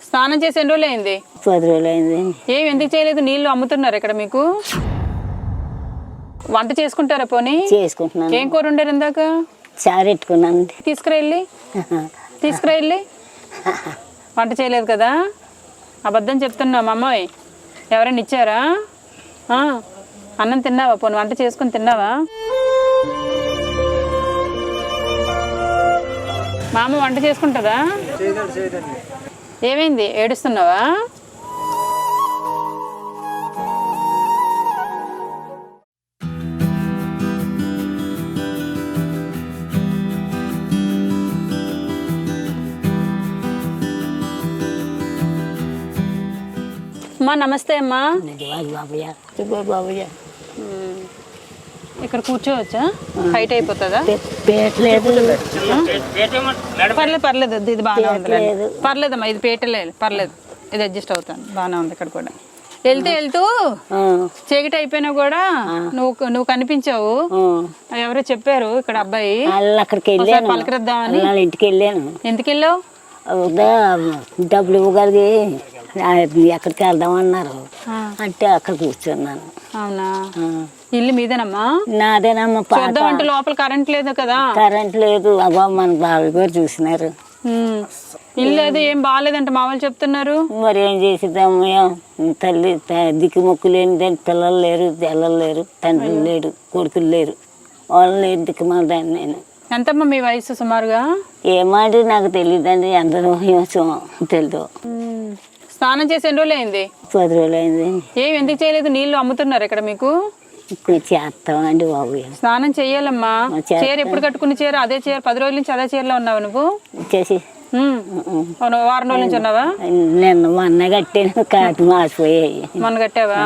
స్నానం చేసి ఎన్ని రోజులు అయింది పది రోజులు అయిందండి ఏం ఎందుకు చేయలేదు? నీళ్ళు అమ్ముతున్నారు ఇక్కడ మీకు? వంట చేసుకుంటారా పోనీ? చేసుకుంటున్నాను. ఏం కూర ఉండరు ఇందాక? చారు పెట్టుకున్నానండి తీసుకురెళ్ళి తీసుకురెళ్ళి వంట చేయలేదు కదా? అబద్ధం చెప్తున్నావు మా అమ్మాయి ఎవరైనా ఇచ్చారా? ఆ, అన్నం తిన్నావా పోనీ? వంట చేసుకుని తిన్నావా? మా అమ్మ వంట చేసుకుంటుందా? ఏమైంది? ఏడుస్తున్నావా? అమ్మా నమస్తే అమ్మా. అది బాబయ్య? బాబయ్య. ఇక్కడ కూర్చోవచ్చా? హైట్ అయిపోతుందా? పేట్లేదు పర్లేదు పర్లేదు ఇది- ఇది బాగానే ఉంది. పర్లేదమ్మా ఇది పేటలేదు పర్లేదు. ఇది అడ్జస్ట్ అవుతాను బాగానే ఉంది ఇక్కడ కూడా. వెళ్తూ వెళ్తూ? ఆ, చీకటి అయిపోయినా కూడా నువ్వు నువ్వు కనిపించావు. ఆ. ఎవరో చెప్పారు ఇక్కడ అబ్బాయి. వాళ్ళు అక్కడికి వెళ్ళాను. పలకరిద్దామని. వాళ్ళ ఇంటికి వెళ్ళాను. ఎందుకు వెళ్ళావు? డబ్బులు ఇవ్వగలిగి ఎక్కడికి వెళ్దాం అన్నారు. అంటే అక్కడ కూర్చున్నాను. అవునా. ఇల్లు మీదేనమ్మా? నాదేనమ్మ పాత చూద్దామంటే లోపల కరెంట్ లేదు కదా. కరెంట్ లేదు. అబ్బా మన బావి గారు చూసినారు. ఇల్లు అది ఏం బాగాలేదంట మా వాళ్ళు చెప్తున్నారు. మరి ఏం? చేసిద్దామయ్యా తల్లి త- దిక్కు మొక్కు లేని పిల్లలు లేరు పిల్లలు లేరు తండ్రి లేడు కొడుకులు లేరు. వాళ్ళు లేరు దిక్కు మన దాన్ని నేను. ఎంతమ్మా మీ వయసు సుమారుగా? ఏమాటి నాకు తెలియదండి ఎంత తెలియదు. స్నానం చేసి ఎన్ని రోజులు అయింది పది రోజులు అయిందండి ఏం ఎందుకు చేయలేదు? నీళ్ళు అమ్ముతున్నారు ఇక్కడ మీకు? చేస్తామండి బాబు. స్నానం చెయ్యాలమ్మా. చేస్తాను. చీర ఎప్పుడు కట్టుకున్న చీర? అదే చీర. పది రోజుల నుంచి అదే చీరలో ఉన్నావు నువ్వు. అవును, వారం రోజుల నుంచి ఉన్నావా? నిన్న మొన్న కట్టాను కాటు మాసిపోయాయి. మొన్న కట్టావా?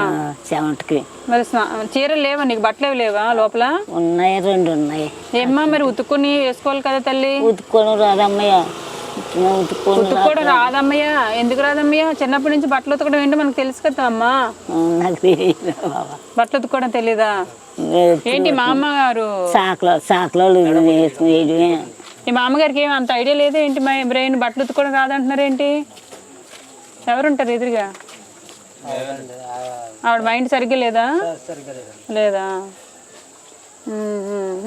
చెమటకి మరి చీరలు లేవా నీకు? బట్టలు లేవా లోపల? ఉన్నాయి రెండు ఉన్నాయి. ఏమ్మా మరి ఉతుక్కుని వేసుకోవాలి కదా తల్లి? ఉతుక్కొని రాదమ్మయ్య. ఉతుక్కోవడం రాదమ్మయ్య. ఎందుకు రాదమ్మయ్య? చిన్నప్పటి నుంచి బట్టలు ఉతకడం ఏంటో మనకు తెలుసు కదా అమ్మా. ఆ, నాకు తెలియదు బాబా. బట్టలు ఉతుక్కోవడం తెలీదా? ఏంటి మా అమ్మగారు? సాకులో మా అమ్మగారికి ఏమి అంత ఐడియా లేదు ఏంటి మా బ్రెయిన్ బట్టలు ఉతుక్కోవడం రాదంటున్నారు ఏంటి? ఎవరుంటారు ఎదురుగా? ఆవిడ మైండ్ సరిగ్గా లేదా? లేదా.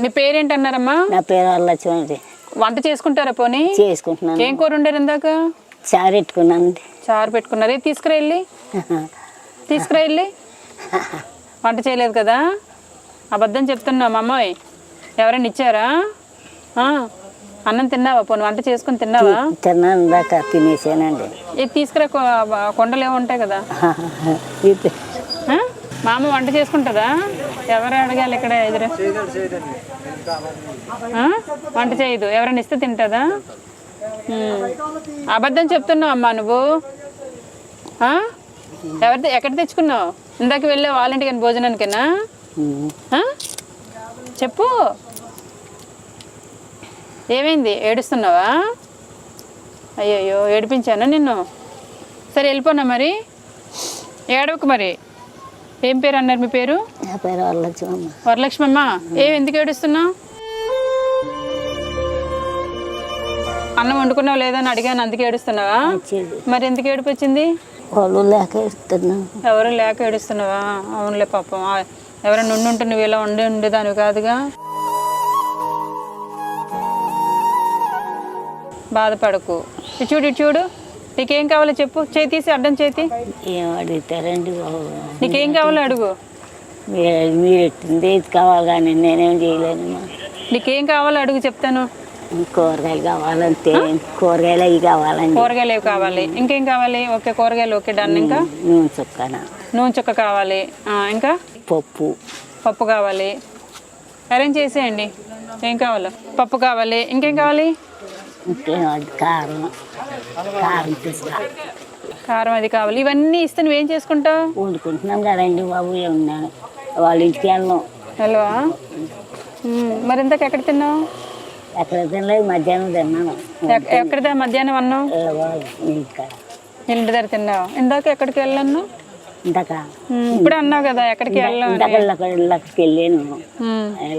మీ పేరేంటి అన్నారమ్మా నా పేరు వల్లచ్చి వంట చేసుకుంటారా పోనీ? చేసుకుంటున్నాను. ఏం కూర ఉండరు ఇందాక? చారు పెట్టుకున్నానండి చారు పెట్టుకున్నారు? ఇది తీసుకురెళ్ళి తీసుకురెళ్ళి వంట చేయలేదు కదా? అబద్ధం చెప్తున్నావు మా అమ్మాయి ఎవరైనా ఇచ్చారా? అన్నం తిన్నావా పోనీ? వంట చేసుకుని తిన్నావా? తిన్నాను దాకా తినేసానండి. ఇది తీసుకురా కొండలు ఏమో ఉంటాయి కదా? మా అమ్మ వంట చేసుకుంటుందా? ఎవరు అడగాలి ఇక్కడ ఎదురు? వంట చేయదు. ఎవరైనా ఇస్తే తింటుందా? అబద్ధం చెప్తున్నావు అమ్మా నువ్వు. ఎవరి ఎక్కడ తెచ్చుకున్నావు? ఇందాక వెళ్ళావు వాళ్ళింటికి కానీ భోజనానికేనా? చెప్పు. ఏమైంది? ఏడుస్తున్నావా? అయ్యయ్యో ఏడిపించానా నిన్ను? సరే వెళ్ళిపోనా మరి? ఏడవకు మరి. ఏం పేరు అన్నారు మీ పేరు? నా వరలక్ష్మమ్మ. ఏం ఎందుకు ఏడుస్తున్నావు? అన్నం వండుకున్నావు లేదని అడిగాను అందుకే ఏడుస్తున్నావా? మరి ఎందుకు ఏడుపు వచ్చింది వాళ్ళు లేక ఎవరు లేక ఏడుస్తున్నావా? అవునులే పాపం. ఎవరైనా ఉండి ఉంటే నువ్వు ఇలా ఉండి ఉండేదానివి కాదుగా? బాధపడకు. చూడు చూడు. నీకేం కావాలో చెప్పు. చేయి తీసి అడ్డం చేతి ఏం అడుగుతారండి నీకేం కావాలో అడుగు. మీరు ఎట్టింది ఇది కావాలి కానీ నేనేం చేయలేనమ్మా నీకేం కావాలో అడుగు చెప్తాను. కూరగాయలు కావాలంటే కూరగాయలు అవి కావాలండి. కూరగాయలు ఏవి కావాలి. ఇంకేం కావాలి? ఓకే కూరగాయలు ఓకే డన్. ఇంకా? నూనె చుక్కన. నూనె చుక్క కావాలి. ఇంకా? పప్పు. పప్పు కావాలి. అరేంజ్ చేసేయండి. ఏం కావాలో? పప్పు కావాలి. ఇంకేం కావాలి? కారం కారం తీసుకురా. కారం అది కావాలి. ఇవన్నీ ఇస్తే నువ్వేం చేసుకుంటావు? వండుకుంటున్నాం కదండి బాబు ఉన్నాను. వాళ్ళ ఇంటికి వెళ్ళాం. హలో? మరి ఇంతకు ఎక్కడ తిన్నావు? ఎక్కడ తినలేదు మధ్యాహ్నం తిన్నాను. ఎక్- ఎక్కడ మధ్యాహ్నం అన్నావు ఇంటి దగ్గర తిన్నావు? ఇందాక ఎక్కడికి వెళ్ళాను? ఇందాక? ఇప్పుడు అన్నావు కదా ఎక్కడికి వెళ్ళాను.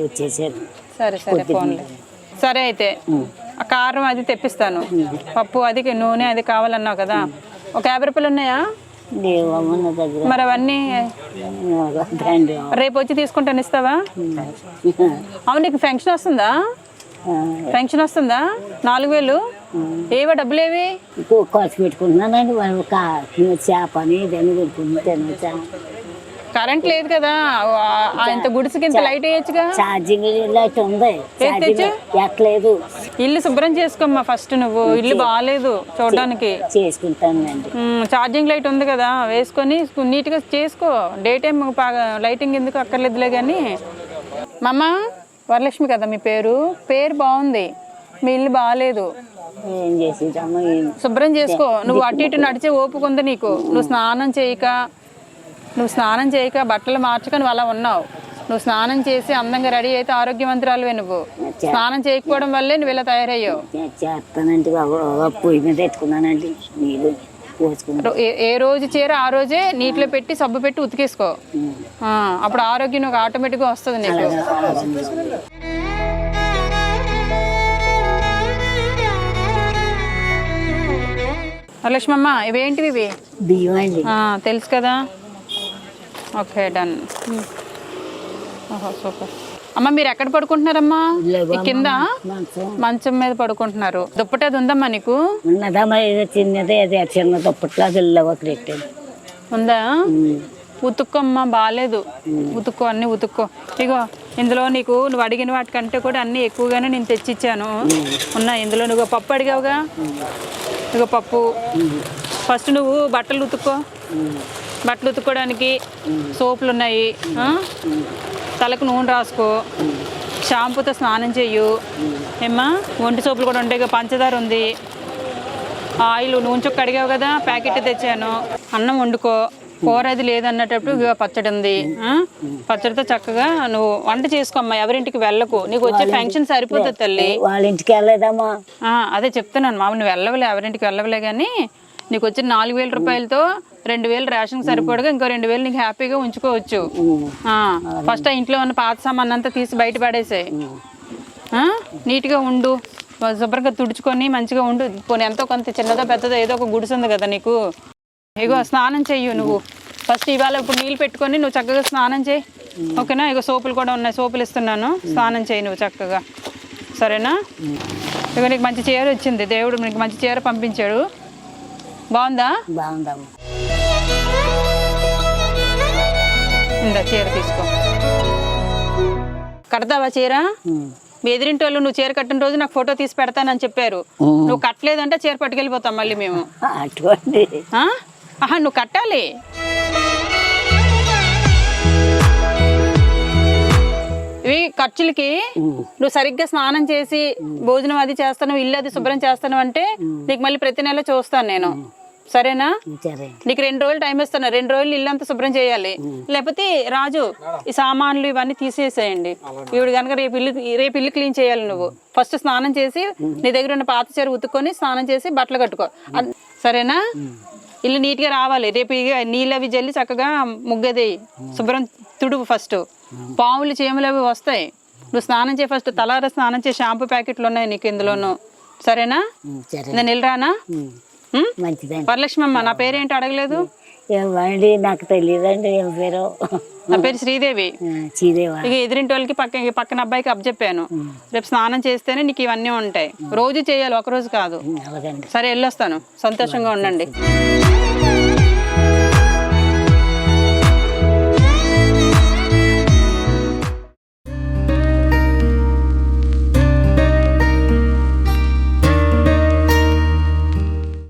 వచ్చేసాను. సరే సరే ఫోన్లే. సరే అయితే. కారం అది తెప్పిస్తాను. పప్పు అది నూనె అది కావాలన్నావు కదా. ఒక యాభై రూపాయలు ఉన్నాయా? మరి అవన్నీ రేపు వచ్చి తీసుకుంటాను ఇస్తావా? అవును నీకు ఫంక్షన్ వస్తుందా? ఫంక్షన్ వస్తుందా? నాలుగు వేలు? ఏవో డబ్బులు ఏవి? ఖర్చు పెట్టుకుంటున్నానండి చేపని కొనుక్కుంది తినొచ్చా? కరెంట్ లేదు కదా. ఇంత గుడిసెకి ఇంత లైట్ వేయచ్చుగా? ఛార్జింగ్ లైట్ ఉంది. ఎట్లేదు ఇల్లు శుభ్రం చేసుకోమ్మా ఫస్ట్ నువ్వు. ఇల్లు బాగాలేదు చూడడానికి. చేసుకుంటానండి ఛార్జింగ్ లైట్ ఉంది కదా. వేసుకొని నీట్గా చేసుకో. డే టైం లైటింగ్ ఎందుకు అక్కర్లేదులే కానీ మమ్మ వరలక్ష్మి కదా మీ పేరు? పేరు బాగుంది. మీ ఇల్లు బాగాలేదు శుభ్రం చేసుకో. నువ్వు అటు ఇటు నడిచే ఓపిక ఉంది నీకు. నువ్వు స్నానం చేయక నువ్వు స్నానం చేయక బట్టలు మార్చక నువ్వు అలా ఉన్నావు. నువ్వు స్నానం చేసి అందంగా రెడీ అయితే ఆరోగ్యవంతురాలువే నువ్వు. స్నానం చేయకపోవడం వల్లే నువ్వు ఇలా తయారయ్యావు. చేస్తానండి పొయ్యి మీద నీళ్ళు ఏ- రోజు చీర ఆ రోజే నీటిలో పెట్టి సబ్బు పెట్టి ఉతికేసుకో. అప్పుడు ఆరోగ్యం నువ్వు ఆటోమేటిక్గా వస్తుంది నీకు. లక్ష్మమ్మ ఇవేంటివి ఇవి? తెలుసు కదా? Okay done. ఓహో సూపర్. అమ్మ మీరు ఎక్కడ పడుకుంటున్నారమ్మా? కింద మంచం మీద పడుకుంటున్నారు. దుప్పటి అది ఉందమ్మా నీకు? ఉన్నదమ్మా ఏదో చిన్నదే అదే చిన్న దుప్పట్లో అది ఒకటి పెట్టాను. ఉందా? ఉతుక్కో అమ్మా బాగాలేదు ఉతుక్కో అన్ని ఉతుక్కో. ఇగో ఇందులో నీకు నువ్వు అడిగిన వాటికంటే కూడా అన్ని ఎక్కువగానే నేను తెచ్చిచ్చాను. ఉన్నాయి ఇందులో నువ్వు పప్పు అడిగావుగా? ఇగో పప్పు. ఫస్ట్ నువ్వు బట్టలు ఉతుక్కో. బట్టలు ఉతుక్కోవడానికి సోపులు ఉన్నాయి? తలకు నూనె రాసుకో షాంపూతో స్నానం చెయ్యు. ఏమ్మా? ఒంటి సోపులు కూడా ఉంటాయి పంచదార ఉంది. ఆయిల్ నూనె చుక్క అడిగావు కదా ప్యాకెట్ తెచ్చాను. అన్నం వండుకో. కూర అది లేదన్నటప్పుడు పచ్చడి ఉంది ఆ? పచ్చడితో చక్కగా నువ్వు వంట చేసుకోమ్మా ఎవరింటికి వెళ్ళకు. నీకు వచ్చే ఫంక్షన్ సరిపోతుంది తల్లి. వాళ్ళ ఇంటికి వెళ్ళలేదమ్మా. అదే చెప్తున్నాను మామ నువ్వు వెళ్ళవలే ఎవరింటికి వెళ్ళవలే కానీ నీకు వచ్చిన నాలుగు వేల రూపాయలతో రెండు వేలు రేషన్ సరిపడగా ఇంకో రెండు వేలు నీకు హ్యాపీగా ఉంచుకోవచ్చు. ఫస్ట్ ఆ ఇంట్లో ఉన్న పాత సామాన్ అంతా తీసి బయట పడేసాయి. నీట్గా ఉండు. శుభ్రంగా తుడుచుకొని మంచిగా ఉండు. పోనీ ఎంతో కొంత చిన్నదో పెద్దదో ఏదో ఒక గుడిసె ఉంది కదా నీకు. ఇగో స్నానం చెయ్యు నువ్వు. ఫస్ట్ ఇవాళ ఇప్పుడు నీళ్ళు పెట్టుకొని నువ్వు చక్కగా స్నానం చేయి ఓకేనా? ఇగో సోపులు కూడా ఉన్నాయి. సోపులు ఇస్తున్నాను. స్నానం చేయి నువ్వు చక్కగా. సరేనా? ఇక నీకు మంచి చీర వచ్చింది. దేవుడు నీకు మంచి చీర పంపించాడు. బాగుందా? బాగుందమ్మా ఇందా చీర తీసుకో. కడతావా చీర? మీ ఎదిరింటి వాళ్ళు నువ్వు చీర కట్టిన రోజు నాకు ఫోటో తీసి పెడతానని చెప్పారు. నువ్వు కట్టలేదంటే చీర పట్టుకెళ్ళిపోతాం మళ్ళీ మేము? ఆహా నువ్వు కట్టాలి. ఇవి ఖర్చులకి నువ్వు సరిగ్గా స్నానం చేసి భోజనం అది చేస్తాను ఇల్లు అది శుభ్రం చేస్తాను అంటే నీకు మళ్ళీ ప్రతి నెల చూస్తాను నేను. సరేనా? సరే. నీకు రెండు రోజులు టైం ఇస్తాను రెండు రోజులు ఇల్లు అంతా శుభ్రం చేయాలి. లేకపోతే రాజు ఈ సామాన్లు ఇవన్నీ తీసేసేయండి. ఈవిడ కనుక రేపు ఇల్లు రేపు ఇల్లు క్లీన్ చేయాలి నువ్వు. ఫస్ట్ స్నానం చేసి నీ దగ్గర ఉన్న పాత చీర ఉతుక్కొని స్నానం చేసి బట్టలు కట్టుకో. సరేనా? ఇల్లు నీట్గా రావాలి. రేపు ఇక నీళ్ళు అవి జల్లి చక్కగా ముగ్గది శుభ్రం తుడుపు ఫస్ట్ పాములు చీమలు అవి వస్తాయి. నువ్వు స్నానం చేయి ఫస్ట్ తలార స్నానం చేసి షాంపూ ప్యాకెట్లు ఉన్నాయి నీకు ఇందులోను. సరేనా? సరే. నేను వెళ్ళరానా? మంచిదండి. వరలక్ష్మి అమ్మ నా పేరేంటి అడగలేదు? ఏమండి నాకు తెలియదండి ఏం పేరు. నా పేరు శ్రీదేవి. ఇక ఎదురింటి వాళ్ళకి పక్క పక్కన అబ్బాయికి అప్పచెప్పాను రేపు స్నానం చేస్తేనే నీకు ఇవన్నీ ఉంటాయి. రోజు చేయాలి ఒక రోజు కాదు. సరే వెళ్ళొస్తాను. సంతోషంగా ఉండండి.